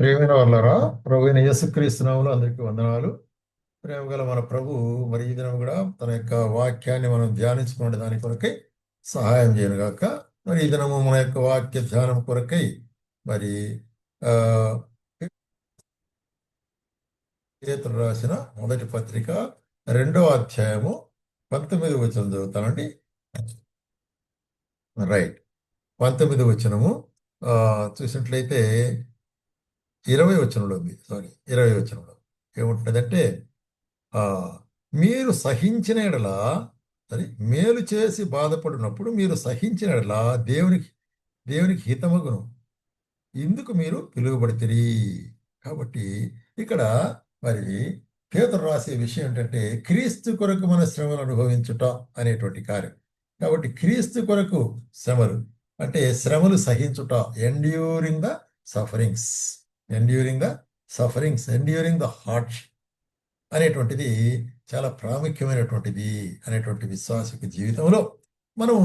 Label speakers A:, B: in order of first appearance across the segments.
A: ప్రేమైన వాళ్ళరా ప్రభు అయిన యేసుక్రీస్తునాములు అందరికీ వందనాలు. ప్రేమ గల మన ప్రభు మరి ఈ దినం కూడా తన యొక్క వాక్యాన్ని మనం ధ్యానించుకునే దాని కొరకై సహాయం చేయనుగాక మరి ఈ దినము మన యొక్క వాక్య ధ్యానం కొరకై మరి ఆ రాసిన మొదటి పత్రిక రెండో అధ్యాయము పంతొమ్మిది వచనం చదువుతానండి. రైట్. పంతొమ్మిది వచనము ఆ చూసినట్లయితే ఇరవై వచనంలో ఉంది. సారీ ఇరవై వచనంలో. ఏముంటుందంటే మీరు సహించిన ఎడల సరే మేలు చేసి బాధపడినప్పుడు మీరు సహించిన ఎడల దేవునికి దేవునికి హితమగును. ఇందుకు మీరు పిలువబడితే కాబట్టి ఇక్కడ మరి పేదలు రాసే విషయం ఏంటంటే క్రీస్తు కొరకు మన శ్రమలు అనుభవించుట అనేటువంటి కార్యం. కాబట్టి క్రీస్తు కొరకు శ్రమలు అంటే శ్రమలు సహించుట enduring the sufferings enduring the sufferings enduring the heart అనేటువంటిది చాలా ప్రాముఖ్యమైనటువంటిది అనేటువంటి విశ్వాసక జీవితంలో మనం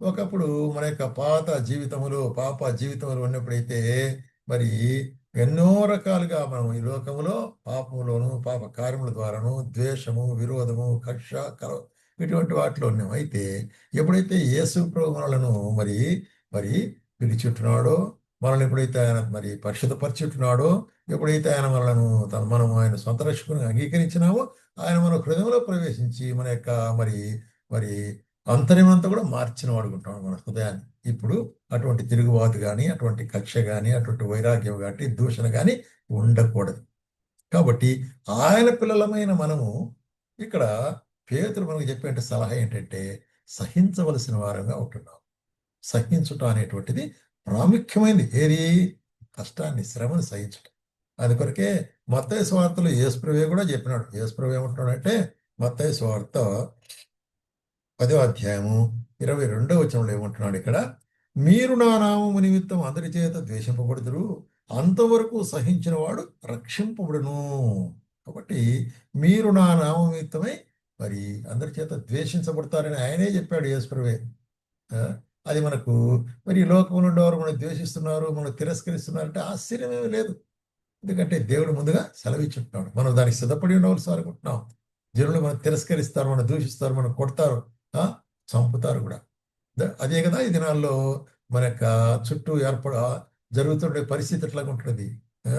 A: ఒకప్పుడు మన యొక్క పాత జీవితములో పాప జీవితంలో ఉన్నప్పుడైతే మరి ఎన్నో రకాలుగా మనం ఈ లోకములో పాపములోను పాప కార్యముల ద్వారాను ద్వేషము విరోధము కక్ష కల ఇటువంటి వాటిలో ఉన్నాం. అయితే ఎప్పుడైతే యేసు ప్రభు మనలను మరి మరి పిలిచుంటున్నాడో మనల్ని ఎప్పుడైతే ఆయన మరి పరిశుద్ధపరిచుంటున్నాడో ఎప్పుడైతే ఆయన మనలను తన మనం ఆయన సొంత రక్షకుని అంగీకరించినామో ఆయన మన హృదయంలో ప్రవేశించి మన యొక్క మరి మరి అంతర్యమంతా కూడా మార్చిన వాడుకుంటాం మన హృదయాన్ని. ఇప్పుడు అటువంటి తిరుగుబాటు కానీ అటువంటి కక్ష కానీ అటువంటి వైరాగ్యం కానీ దూషణ కానీ ఉండకూడదు. కాబట్టి ఆయన పిల్లలమైన మనము ఇక్కడ పేతులు మనకు చెప్పే సలహా ఏంటంటే సహించవలసిన వారంగా ఉంటున్నాం. సహించుట అనేటువంటిది ప్రాముఖ్యమైనది ఏది కష్టాన్ని శ్రమను సహించడం అది కొరకే మత్తయ్య స్వార్థలు యేసుప్రవే కూడా చెప్పినాడు. యేసుప్రవే ఏమంటున్నాడంటే మత్తయ్య స్వార్థ పదో అధ్యాయము ఇరవై రెండో వచనంలో ఏమంటున్నాడు ఇక్కడ మీరు నా నామము నిమిత్తం అందరి చేత ద్వేషింపబడుదురు. అంతవరకు సహించిన వాడు రక్షింపబడును. కాబట్టి మీరు నా నామం నిమిత్తమై మరి అందరి చేత ద్వేషించబడతారని ఆయనే చెప్పాడు యేసుప్రవే అది మనకు మరి లోకంలో ఉండేవారు మనం ద్వేషిస్తున్నారు మనం తిరస్కరిస్తున్నారంటే ఆశ్చర్యమేమీ లేదు. ఎందుకంటే దేవుడు ముందుగా సెలవిచ్చుంటున్నాడు మనం దానికి సిద్ధపడి ఉండవలసి అనుకుంటున్నాం జనులు మనం తిరస్కరిస్తారు మనం దూషిస్తారు మనం కొడతారు చంపుతారు కూడా. అదే కదా ఈ దినాల్లో మన యొక్క చుట్టూ ఏర్పడ జరుగుతుండే పరిస్థితి ఎట్లాగా ఉంటుంది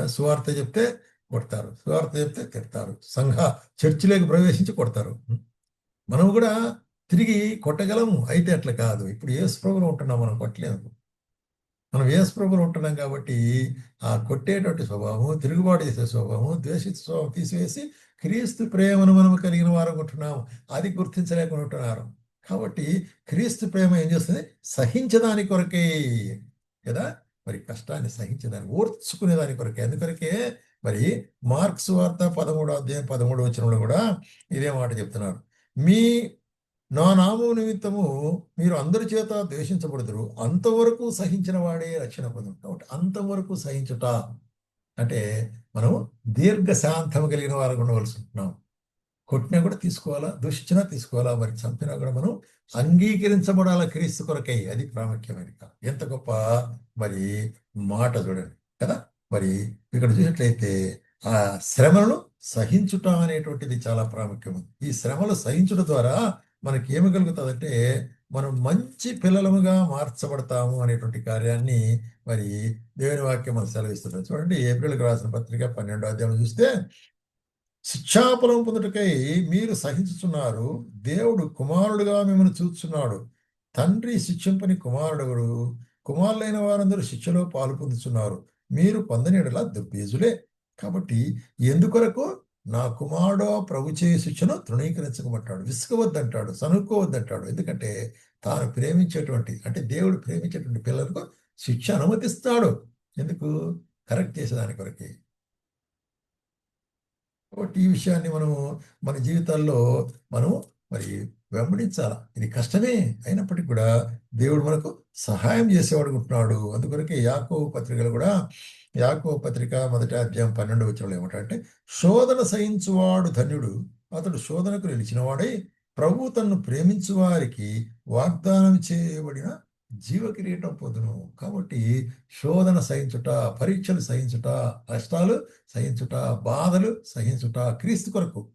A: సువార్త చెప్తే కొడతారు సువార్త చెప్తే తిడతారు. సంఘ చర్చిలోకి ప్రవేశించి కొడతారు. మనం కూడా తిరిగి కొట్టగలము? అయితే అట్లా కాదు. ఇప్పుడు ఏసు ప్రభులు ఉంటున్నాం మనం కొట్టలేదు. మనం ఏసు ప్రభులు ఉంటున్నాం కాబట్టి ఆ కొట్టేటువంటి స్వభావము తిరుగుబాటు చేసే స్వభావము ద్వేషిత స్వభావం తీసివేసి క్రీస్తు ప్రేమను మనం కలిగిన వారు ఉంటున్నాము అది గుర్తించలేకుండా ఉంటున్నారు. కాబట్టి క్రీస్తు ప్రేమ ఏం చేస్తుంది? సహించదాని కొరకే కదా? మరి కష్టాన్ని సహించదాన్ని ఓర్చుకునే దాని కొరకే. అందుకొరకే మరి మార్క్స్ వార్త పదమూడో అధ్యాయం పదమూడు వచనంలో కూడా ఇదే మాట చెప్తున్నారు. మీ నా నామం నిమిత్తము మీరు అందరి చేత ద్వేషించబడుతురు అంతవరకు సహించిన వాడే రక్షణ పొందుతాం అంతవరకు సహించుట అంటే మనం దీర్ఘశాంతం కలిగిన వారు ఉండవలసి ఉంటున్నాం. కొట్టినా కూడా తీసుకోవాలా దూషించినా తీసుకోవాలా మరి చంపినా కూడా మనం అంగీకరించబడాల క్రీస్తు కొరకై. అది ప్రాముఖ్యమైన ఎంత గొప్ప మరి మాట చూడండి. కదా? మరి ఇక్కడ చూసినట్లయితే ఆ శ్రమలను సహించుట అనేటువంటిది చాలా ప్రాముఖ్యం ఈ శ్రమలు సహించుట ద్వారా మనకి ఏమి కలుగుతుందంటే మనం మంచి పిల్లలముగా మార్చబడతాము అనేటువంటి కార్యాన్ని మరి దేవుని వాక్యం మనం సెలవిస్తున్నాం చూడండి ఏప్రిల్కి రాసిన పత్రిక పన్నెండో అధ్యాయం చూస్తే శిక్షాఫలం పొందుటకై మీరు సహించుతున్నారు దేవుడు కుమారుడుగా మిమ్మల్ని చూస్తున్నాడు తండ్రి శిక్షింపని కుమారుడు కుమారులైన వారందరూ శిక్షలో పాలు పొందుతున్నారు మీరు పొందనిడలా దుర్బీజులే కాబట్టి ఎందుకొరకు? నా కుమారుడో ప్రభు చేయ శిక్షను తృణీకరించకమంటాడు విసుకవద్దంటాడు సనుక్కోవద్దంటాడు ఎందుకంటే తాను ప్రేమించేటువంటి అంటే దేవుడు ప్రేమించేటువంటి పిల్లలకు శిక్ష అనుమతిస్తాడు. ఎందుకు? కరెక్ట్ చేసేదాని కొరకి. కాబట్టి ఈ విషయాన్ని మనము మన జీవితాల్లో మనం మరి వెంబడించాల ఇది కష్టమే. అయినప్పటికీ కూడా దేవుడు మనకు సహాయం చేసేవాడు ఉంటున్నాడు. అందుకొరకే యాకో పత్రికలు కూడా యాకో పత్రిక మొదటి అధ్యాయం పన్నెండు వచ్చిన ఏమిటంటే శోధన సహించువాడు ధన్యుడు. అతడు శోధనకు నిలిచినవాడై. ప్రభు తన్ను ప్రేమించు వారికి వాగ్దానం చేయబడిన జీవ కిరీటం పొందును. కాబట్టి శోధన సహించుట పరీక్షలు సహించుట కష్టాలు సహించుట బాధలు సహించుట క్రీస్తు కొరకు.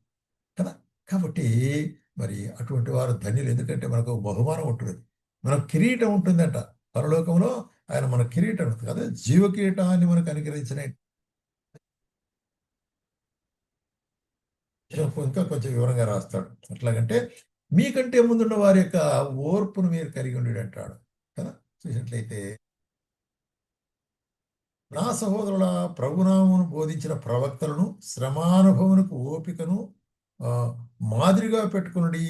A: కదా? కాబట్టి మరి అటువంటి వారు ధన్యులు. ఎందుకంటే మనకు బహుమానం ఉంటుంది. మనకు కిరీటం ఉంటుందంట. పరలోకంలో ఆయన మన కిరీటం ఉంటుంది. కదా జీవ కిరీటాన్ని మనకు అనుగ్రహించిన ఇంకా కొంచెం వివరంగా రాస్తాడు. ఎట్లాగంటే మీకంటే ముందున్న వారి యొక్క ఓర్పును మీరు కలిగి ఉండి అంటాడు కదా? చూసినట్లయితే నా సహోదరుల ప్రభునామును బోధించిన ప్రవక్తలను శ్రమానుభవమునకు ఓపికను మాదిరిగా పెట్టుకునుడి.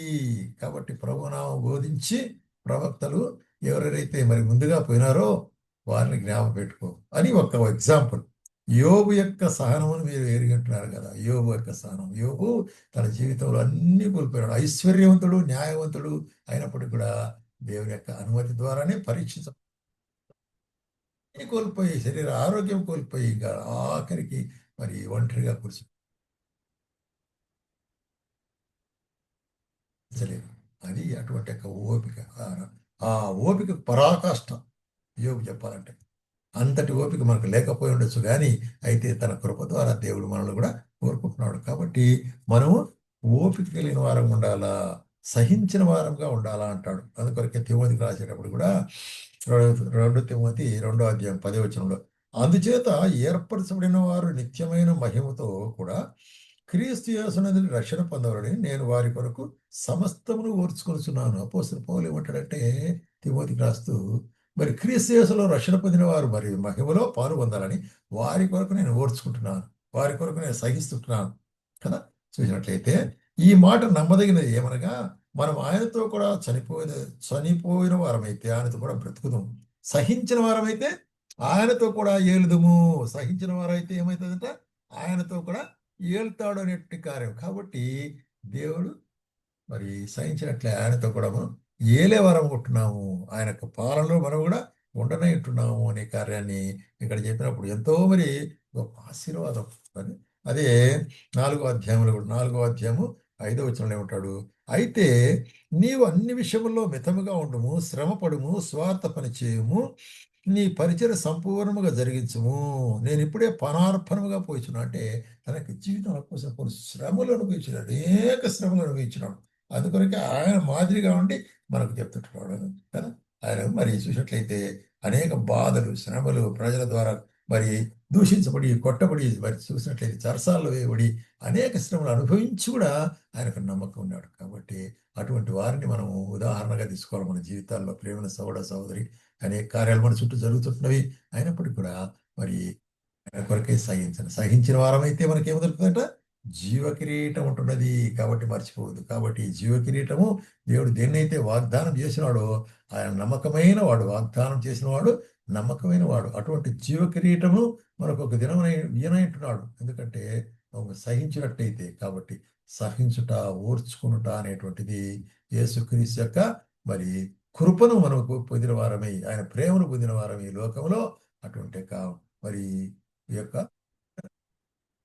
A: కాబట్టి ప్రభునామం బోధించి ప్రవక్తలు ఎవరెవరైతే మరి ముందుగా పోయినారో వారిని జ్ఞాపకం పెట్టుకో అని ఒక ఎగ్జాంపుల్. యోబు యొక్క సహనమును మీరు ఎరిగింటున్నారు కదా. యోబు యొక్క సహనం. యోబు తన జీవితంలో అన్ని కోల్పోయాడు ఐశ్వర్యవంతుడు న్యాయవంతుడు అయినప్పటికీ కూడా దేవుని యొక్క అనుమతి ద్వారానే పరీక్షించ కోల్పోయి శరీర ఆరోగ్యం కోల్పోయి ఇంకా ఆఖరికి మరి ఒంటరిగా కూర్చుని లేదు అది అటువంటి యొక్క ఓపిక ఆ- ఓపిక పరాకాష్ట యోగు చెప్పాలంటే అంతటి ఓపిక మనకు లేకపోయి ఉండొచ్చు కానీ అయితే తన కృప ద్వారా దేవుడు మనల్ని కూడా కోరుకుంటున్నాడు. కాబట్టి మనము ఓపిక కలిగిన వారం ఉండాలా? సహించిన వారంగా ఉండాలా అంటాడు. అందుకొరకే తిమోతికి రాసేటప్పుడు కూడా రెండు- రెండు తిమోతి రెండో అధ్యాయం పదే వచనంలో అందుచేత ఏర్పరచబడిన వారు నిత్యమైన మహిమతో కూడా క్రీస్తు యేసునందు రక్షణ పొందవాలని నేను వారి కొరకు సమస్తమును ఓర్చుకొనిచున్నాను. అపోసిన పౌలు ఏమంటాడంటే తిమోతికి రాస్తూ మరి క్రీస్తు యేసులో రక్షణ పొందిన వారు మరి మహిమలో పాలు పొందాలని వారి కొరకు నేను ఓర్చుకుంటున్నాను. వారి కొరకు నేను సహిస్తుంటున్నాను. కదా? చూసినట్లయితే ఈ మాట నమ్మదగినది ఏమనగా మనం ఆయనతో కూడా చనిపోయిన చనిపోయిన వారమైతే ఆయనతో కూడా బ్రతుకుదాం సహించిన వారమైతే ఆయనతో కూడా ఏలుదుము. సహించిన వారైతే ఏమవుతుందంటే ఆయనతో కూడా ఏళ్తాడు అనేటువంటి కార్యం. కాబట్టి దేవుడు మరి సహించినట్లే ఆయనతో కూడా మనం ఏలే వరం కొట్టున్నాము. ఆయన యొక్క పాలనలో మనం కూడా ఉండనంటున్నాము అనే కార్యాన్ని ఇక్కడ చెప్పినప్పుడు ఎంతో మరి గొప్ప ఆశీర్వాదం. అది అదే నాలుగో అధ్యాయంలో కూడా నాలుగో అధ్యాయము ఐదో వచనంలో ఉంటాడు అయితే నీవు అన్ని విషయముల్లో మితముగా ఉండము శ్రమపడుము స్వార్థ పని చేయము నీ పరిచయ సంపూర్ణముగా జరిగించము. నేను ఇప్పుడే పనార్పణముగా పోయిచున్నా. అంటే తనకి జీవితం కోసం కొన్ని శ్రమలు అనుభవించినాడు అనేక శ్రమలు అనుభవించినాడు. అందుకొరకే ఆయన మాదిరిగా ఉండి మనకు చెప్తుంటున్నాడు. కదా? ఆయన మరి చూసినట్లయితే అనేక బాధలు శ్రమలు ప్రజల ద్వారా మరి దూషించబడి కొట్టబడి మరి చూసినట్లయితే చరసాల్లో వేయబడి అనేక శ్రమలు అనుభవించి కూడా ఆయనకు నమ్మకం ఉన్నాడు. కాబట్టి అటువంటి వారిని మనం ఉదాహరణగా తీసుకోవాలి మన జీవితాల్లో. ప్రేమ సోదర సహోదరి అనేక కార్యాలు మన చుట్టూ జరుగుతుంటున్నవి అయినప్పటికీ కూడా మరి ఆయన కొరకే సహించను. సహించిన వారమైతే మనకేం దొరుకుతుందంట జీవ కిరీటం ఉంటున్నది కాబట్టి మర్చిపోవద్దు. కాబట్టి జీవ కిరీటము దేవుడు దేన్నైతే వాగ్దానం చేసినాడో ఆయన నమ్మకమైన వాడు వాగ్దానం చేసిన వాడు నమ్మకమైన వాడు. అటువంటి జీవ కిరీటము మనకు ఒక దినం ఈయనంటున్నాడు ఎందుకంటే సహించినట్టయితే కాబట్టి సహించుట ఓర్చుకునుట అనేటువంటిది యేసుక్రీస్తు యొక్క మరి కృపను మనము పొందిన వారమై ఆయన ప్రేమను పొందిన వారమై ఈ లోకంలో అటువంటి మరి ఈ యొక్క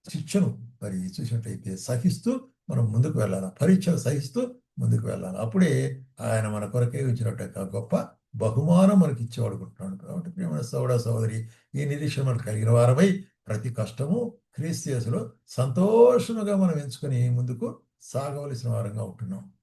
A: శిక్షను మరి చూసినట్లయితే సహిస్తూ మనం ముందుకు వెళ్ళాలి. పరీక్షలు సహిస్తూ ముందుకు వెళ్ళాలి. అప్పుడే ఆయన మన కొరకే ఇచ్చినట్టు యొక్క గొప్ప బహుమానం మనకి ఇచ్చేవాడుకుంటున్నాడు కాబట్టి ప్రేమ సోదర సోదరి ఈ నిరీక్షణ మనకు కలిగిన వారమై ప్రతి కష్టము క్రీస్తు సంతోషముగా మనం ఎంచుకొని ముందుకు సాగవలసిన వారంగా ఉంటున్నాం.